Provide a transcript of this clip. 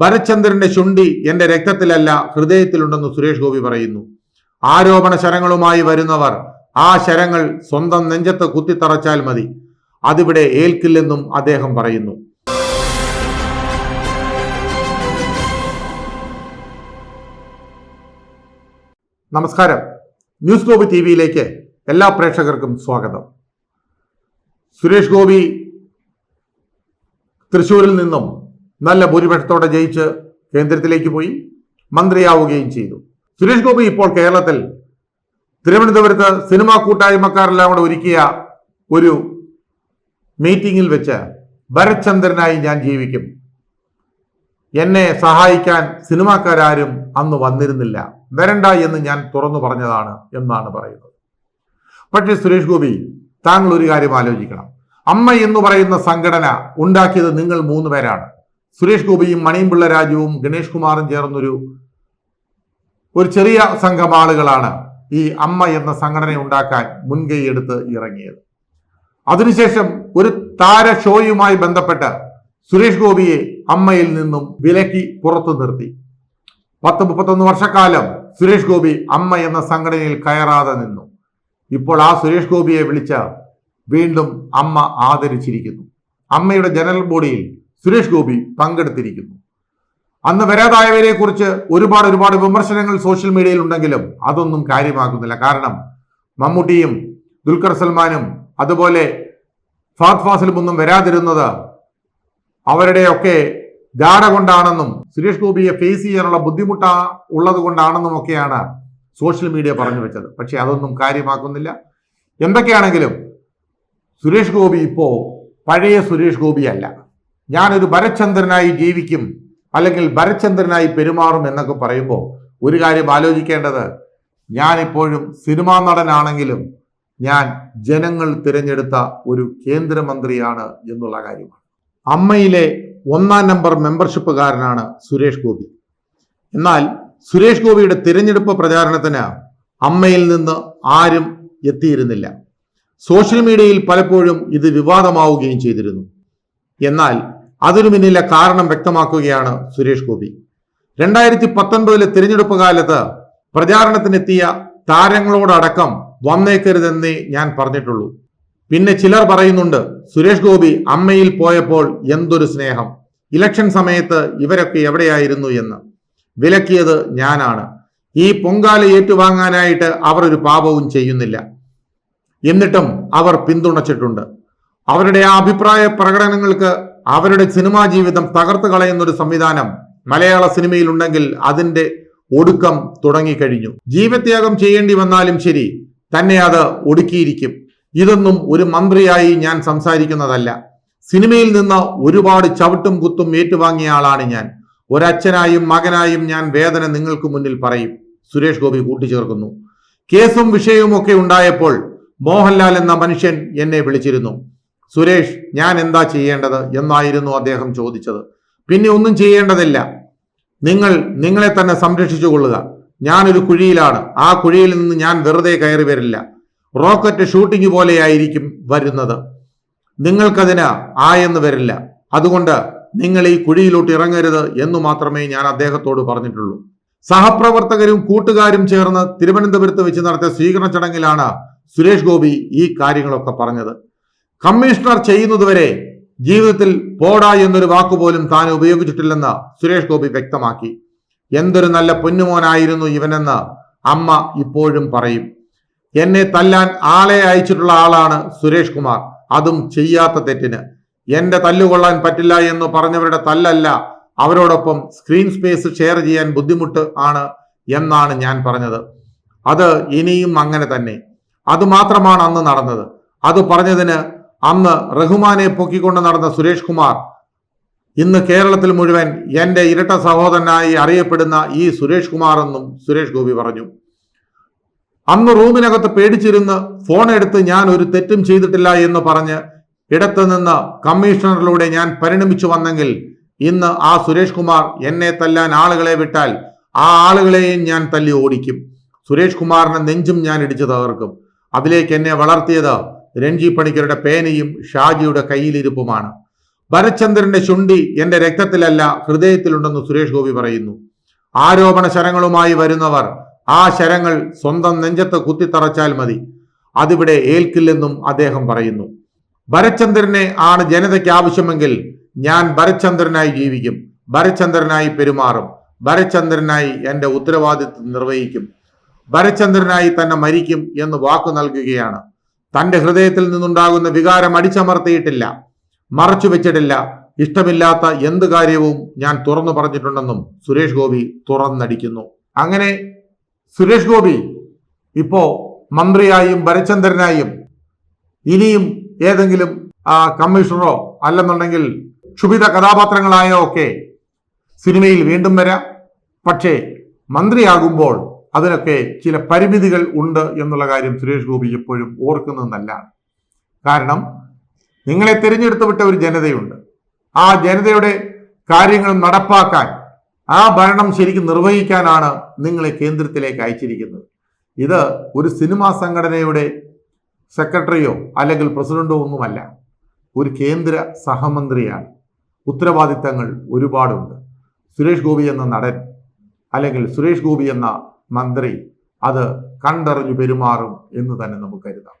ഭരചന്ദ്രന്റെ ശുണ്ടി എന്റെ രക്തത്തിലല്ല ഹൃദയത്തിലുണ്ടെന്ന് സുരേഷ് ഗോപി പറയുന്നു. ആരോപണ ശരങ്ങളുമായി വരുന്നവർ ആ ശരങ്ങൾ സ്വന്തം നെഞ്ചത്ത് കുത്തിത്തറച്ചാൽ മതി. അതിവിടെ ഏൽക്കില്ലെന്നും അദ്ദേഹം പറയുന്നു. നമസ്കാരം. ന്യൂസ് ഗോപി ടി വിയിലേക്ക് എല്ലാ പ്രേക്ഷകർക്കും സ്വാഗതം. സുരേഷ് ഗോപി തൃശൂരിൽ നിന്നും നല്ല ഭൂരിപക്ഷത്തോടെ ജയിച്ച് കേന്ദ്രത്തിലേക്ക് പോയി മന്ത്രിയാവുകയും ചെയ്തു. സുരേഷ് ഗോപി ഇപ്പോൾ കേരളത്തിൽ തിരുവനന്തപുരത്ത് സിനിമാ കൂട്ടായ്മക്കാരെല്ലാം കൂടെ ഒരുക്കിയ ഒരു മീറ്റിംഗിൽ വെച്ച് ഭരചന്ദ്രനായി ഞാൻ ജീവിക്കും. എന്നെ സഹായിക്കാൻ സിനിമാക്കാരും അന്ന് വന്നിരുന്നില്ല. വരണ്ട എന്ന് ഞാൻ തുറന്നു പറഞ്ഞതാണ് എന്നാണ് പറയുന്നത്. പക്ഷേ സുരേഷ് ഗോപി താങ്കൾ ഒരു കാര്യം ആലോചിക്കണം. അമ്മ എന്ന് പറയുന്ന സംഘടന ഉണ്ടാക്കിയത് നിങ്ങൾ മൂന്ന് പേരാണ്. സുരേഷ് ഗോപിയും മണിയമ്പിള്ള രാജുവും ഗണേഷ് കുമാറും ചേർന്നൊരു ഒരു ചെറിയ സംഘം ആളുകളാണ് ഈ അമ്മ എന്ന സംഘടന ഉണ്ടാക്കാൻ മുൻകൈ എടുത്ത് ഇറങ്ങിയത്. അതിനുശേഷം ഒരു താര ഷോയുമായി ബന്ധപ്പെട്ട് സുരേഷ് ഗോപിയെ അമ്മയിൽ നിന്നും വിലക്കി പുറത്തു നിർത്തി. പത്ത് മുപ്പത്തൊന്ന് വർഷക്കാലം സുരേഷ് ഗോപി അമ്മ എന്ന സംഘടനയിൽ കയറാതെ നിന്നു. ഇപ്പോൾ ആ സുരേഷ് ഗോപിയെ വിളിച്ച വീണ്ടും അമ്മ ആദരിച്ചിരിക്കുന്നു. അമ്മയുടെ ജനറൽ ബോഡിയിൽ സുരേഷ് ഗോപി പങ്കെടുത്തിരിക്കുന്നു. അന്ന് വരാതായവരെ കുറിച്ച് ഒരുപാട് ഒരുപാട് വിമർശനങ്ങൾ സോഷ്യൽ മീഡിയയിൽ ഉണ്ടെങ്കിലും അതൊന്നും കാര്യമാക്കുന്നില്ല കാരണം മമ്മൂട്ടിയും ദുൽഖർ സൽമാനും അതുപോലെ ഫാദ് ഫാസിലും ഒന്നും വരാതിരുന്നത് അവരുടെയൊക്കെ ധാര കൊണ്ടാണെന്നും സുരേഷ് ഗോപിയെ ഫേസ് ചെയ്യാനുള്ള ബുദ്ധിമുട്ട ഉള്ളത് കൊണ്ടാണെന്നും ഒക്കെയാണ് സോഷ്യൽ മീഡിയ പറഞ്ഞു വെച്ചത്. പക്ഷെ അതൊന്നും കാര്യമാക്കുന്നില്ല. എന്തൊക്കെയാണെങ്കിലും സുരേഷ് ഗോപി ഇപ്പോ പഴയ സുരേഷ് ഗോപി അല്ല ഞാനൊരു ഭരചന്ദ്രനായി ജീവിക്കും അല്ലെങ്കിൽ ഭരചന്ദ്രനായി പെരുമാറും എന്നൊക്കെ പറയുമ്പോൾ ഒരു കാര്യം ആലോചിക്കേണ്ടത് ഞാൻ ഇപ്പോഴും സിനിമാ നടനാണെങ്കിലും ഞാൻ ജനങ്ങൾ തിരഞ്ഞെടുത്ത ഒരു കേന്ദ്രമന്ത്രിയാണ് എന്നുള്ള കാര്യമാണ്. അമ്മയിലെ ഒന്നാം നമ്പർ മെമ്പർഷിപ്പുകാരനാണ് സുരേഷ് ഗോപി. എന്നാൽ സുരേഷ് ഗോപിയുടെ തിരഞ്ഞെടുപ്പ് പ്രചാരണത്തിന് അമ്മയിൽ നിന്ന് ആരും എത്തിയിരുന്നില്ല. സോഷ്യൽ മീഡിയയിൽ പലപ്പോഴും ഇത് വിവാദമാവുകയും ചെയ്തിരുന്നു. എന്നാൽ അതിനു പിന്നിലെ കാരണം വ്യക്തമാക്കുകയാണ് സുരേഷ് ഗോപി. രണ്ടായിരത്തി പത്തൊൻപതിലെ തിരഞ്ഞെടുപ്പ് കാലത്ത് പ്രചാരണത്തിനെത്തിയ താരങ്ങളോടടക്കം വന്നേക്കരുതെന്നേ ഞാൻ പറഞ്ഞിട്ടുള്ളൂ. പിന്നെ ചിലർ പറയുന്നുണ്ട് സുരേഷ് ഗോപി അമ്മയിൽ പോയപ്പോൾ എന്തൊരു സ്നേഹം. ഇലക്ഷൻ സമയത്ത് ഇവരൊക്കെ എവിടെയായിരുന്നു എന്ന്. വിലക്കിയത് ഞാനാണ്. ഈ പൊങ്കാല ഏറ്റുവാങ്ങാനായിട്ട് അവർ ഒരു പാപവും ചെയ്യുന്നില്ല. എന്നിട്ടും അവർ പിന്തുണച്ചിട്ടുണ്ട്. അവരുടെ ആ അഭിപ്രായ പ്രകടനങ്ങൾക്ക് അവരുടെ സിനിമാ ജീവിതം തകർത്ത് കളയുന്ന ഒരു സംവിധാനം മലയാള സിനിമയിൽ ഉണ്ടെങ്കിൽ അതിന്റെ ഒടുക്കം തുടങ്ങിക്കഴിഞ്ഞു ജീവത്യാഗം ചെയ്യേണ്ടി വന്നാലും ശരി തന്നെ അത് ഒടുക്കിയിരിക്കും. ഇതൊന്നും ഒരു മന്ത്രിയായി ഞാൻ സംസാരിക്കുന്നതല്ല. സിനിമയിൽ നിന്ന് ഒരുപാട് ചവിട്ടും കുത്തും ഏറ്റുവാങ്ങിയ ആളാണ് ഞാൻ. ഒരച്ഛനായും മകനായും ഞാൻ വേദന നിങ്ങൾക്ക് മുന്നിൽ പറയും. സുരേഷ് ഗോപി കൂട്ടിച്ചേർക്കുന്നു. കേസും വിഷയവും ഒക്കെ ഉണ്ടായപ്പോൾ മോഹൻലാൽ എന്ന മനുഷ്യൻ എന്നെ വിളിച്ചിരുന്നു. സുരേഷ് ഞാൻ എന്താ ചെയ്യേണ്ടത് എന്നായിരുന്നു അദ്ദേഹം ചോദിച്ചത്. പിന്നെ ഒന്നും ചെയ്യേണ്ടതില്ല. നിങ്ങൾ നിങ്ങളെ തന്നെ സംരക്ഷിച്ചു കൊള്ളുക. ഞാനൊരു കുഴിയിലാണ്. ആ കുഴിയിൽ നിന്ന് ഞാൻ വെറുതെ കയറി വരില്ല. റോക്കറ്റ് ഷൂട്ടിംഗ് പോലെയായിരിക്കും വരുന്നത്. നിങ്ങൾക്കതിന് ആയെന്ന് വരില്ല. അതുകൊണ്ട് നിങ്ങൾ ഈ കുഴിയിലോട്ട് ഇറങ്ങരുത് എന്ന് മാത്രമേ ഞാൻ അദ്ദേഹത്തോട് പറഞ്ഞിട്ടുള്ളൂ. സഹപ്രവർത്തകരും കൂട്ടുകാരും ചേർന്ന് തിരുവനന്തപുരത്ത് വെച്ച് നടത്തിയ സ്വീകരണ ചടങ്ങിലാണ് സുരേഷ് ഗോപി ഈ കാര്യങ്ങളൊക്കെ പറഞ്ഞത്. കമ്മീഷണർ ചെയ്യുന്നതുവരെ ജീവിതത്തിൽ പോടാ എന്നൊരു വാക്കുപോലും താൻ ഉപയോഗിച്ചിട്ടില്ലെന്ന് സുരേഷ് ഗോപി വ്യക്തമാക്കി. എന്തൊരു നല്ല പൊന്നുമോനായിരുന്നു ഇവനെന്ന് അമ്മ ഇപ്പോഴും പറയും. എന്നെ തല്ലാൻ ആളെ അയച്ചിട്ടുള്ള ആളാണ് സുരേഷ് കുമാർ. അതും ചെയ്യാത്ത തെറ്റിന്. എന്റെ തല്ലുകൊള്ളാൻ പറ്റില്ല എന്ന് പറഞ്ഞവരുടെ തല്ലല്ല അവരോടൊപ്പം സ്ക്രീൻ സ്പേസ് ഷെയർ ചെയ്യാൻ ബുദ്ധിമുട്ട് ആണ് എന്നാണ് ഞാൻ പറഞ്ഞത്. അത് ഇനിയും അങ്ങനെ തന്നെ. അത് മാത്രമാണ് അന്ന് നടന്നത്. അത് പറഞ്ഞതിന് അന്ന് റഹ്മാനെ പൊക്കിക്കൊണ്ട് നടന്ന സുരേഷ് കുമാർ ഇന്ന് കേരളത്തിൽ മുഴുവൻ എന്റെ ഇരട്ട സഹോദരനായി അറിയപ്പെടുന്ന ഈ സുരേഷ് കുമാർ എന്നും സുരേഷ് ഗോപി പറഞ്ഞു. അന്ന് റൂമിനകത്ത് പേടിച്ചിരുന്ന് ഫോൺ എടുത്ത് ഞാൻ ഒരു തെറ്റും ചെയ്തിട്ടില്ല എന്ന് പറഞ്ഞ് ഇടത്ത് നിന്ന് കമ്മീഷണറിലൂടെ ഞാൻ പരിണമിച്ചു വന്നെങ്കിൽ ഇന്ന് ആ സുരേഷ് കുമാർ എന്നെ തല്ലാൻ ആളുകളെ വിട്ടാൽ ആ ആളുകളെയും ഞാൻ തല്ലി ഓടിക്കും. സുരേഷ് കുമാറിന്റെ നെഞ്ചും ഞാൻ ഇടിച്ചു തകർക്കും. അതിലേക്ക് എന്നെ വളർത്തിയത് രഞ്ജി പണിക്കരുടെ പേനയും ഷാജിയുടെ കയ്യിലിരിപ്പുമാണ്. ഭരചന്ദ്രന്റെ ചുണ്ടി എന്റെ രക്തത്തിലല്ല ഹൃദയത്തിലുണ്ടെന്ന് സുരേഷ് ഗോപി പറയുന്നു. ആരോപണ ശരങ്ങളുമായി വരുന്നവർ ആ ശരങ്ങൾ സ്വന്തം നെഞ്ചത്ത് കുത്തിത്തറച്ചാൽ മതി. അതിവിടെ ഏൽക്കില്ലെന്നും അദ്ദേഹം പറയുന്നു. ഭരചന്ദ്രനെ ആണ് ജനതയ്ക്ക് ആവശ്യമെങ്കിൽ ഞാൻ ഭരചന്ദ്രനായി ജീവിക്കും. ഭരചന്ദ്രനായി പെരുമാറും. ഭരചന്ദ്രനായി എന്റെ ഉത്തരവാദിത്വം നിർവഹിക്കും. ഭരചന്ദ്രനായി തന്നെ മരിക്കും എന്ന് വാക്കു നൽകുകയാണ്. തന്റെ ഹൃദയത്തിൽ നിന്നുണ്ടാകുന്ന വികാരം അടിച്ചമർത്തിയിട്ടില്ല മറച്ചു വെച്ചിട്ടില്ല. ഇഷ്ടമില്ലാത്ത എന്ത് കാര്യവും ഞാൻ തുറന്നു പറഞ്ഞിട്ടുണ്ടെന്നും സുരേഷ് ഗോപി തുറന്നടിക്കുന്നു. അങ്ങനെ സുരേഷ് ഗോപി ഇപ്പോ മന്ത്രിയായും ഭരചന്ദ്രനായും ഇനിയും ഏതെങ്കിലും കമ്മീഷണറോ അല്ലെന്നുണ്ടെങ്കിൽ ക്ഷുഭിത കഥാപാത്രങ്ങളായോ ഒക്കെ സിനിമയിൽ വീണ്ടും വരാം. പക്ഷേ മന്ത്രിയാകുമ്പോൾ അതിനൊക്കെ ചില പരിമിതികൾ ഉണ്ട് എന്നുള്ള കാര്യം സുരേഷ് ഗോപി എപ്പോഴും ഓർക്കുന്നത് നല്ലതാണ് കാരണം നിങ്ങളെ തിരഞ്ഞെടുത്ത് വിട്ട ഒരു ജനതയുണ്ട്. ആ ജനതയുടെ കാര്യങ്ങൾ നടപ്പാക്കാൻ ആ ഭരണം ശരിക്കും നിർവഹിക്കാനാണ് നിങ്ങളെ കേന്ദ്രത്തിലേക്ക് അയച്ചിരിക്കുന്നത്. ഇത് ഒരു സിനിമാ സംഘടനയുടെ സെക്രട്ടറിയോ അല്ലെങ്കിൽ പ്രസിഡന്റോ ഒന്നുമല്ല ഒരു കേന്ദ്ര സഹമന്ത്രിയാണ്. ഉത്തരവാദിത്തങ്ങൾ ഒരുപാടുണ്ട്. സുരേഷ് ഗോപി എന്ന നടൻ അല്ലെങ്കിൽ സുരേഷ് ഗോപി എന്ന മന്ത്രി അത് കണ്ടറിഞ്ഞു പെരുമാറും എന്ന് തന്നെ നമുക്ക് കരുതാം.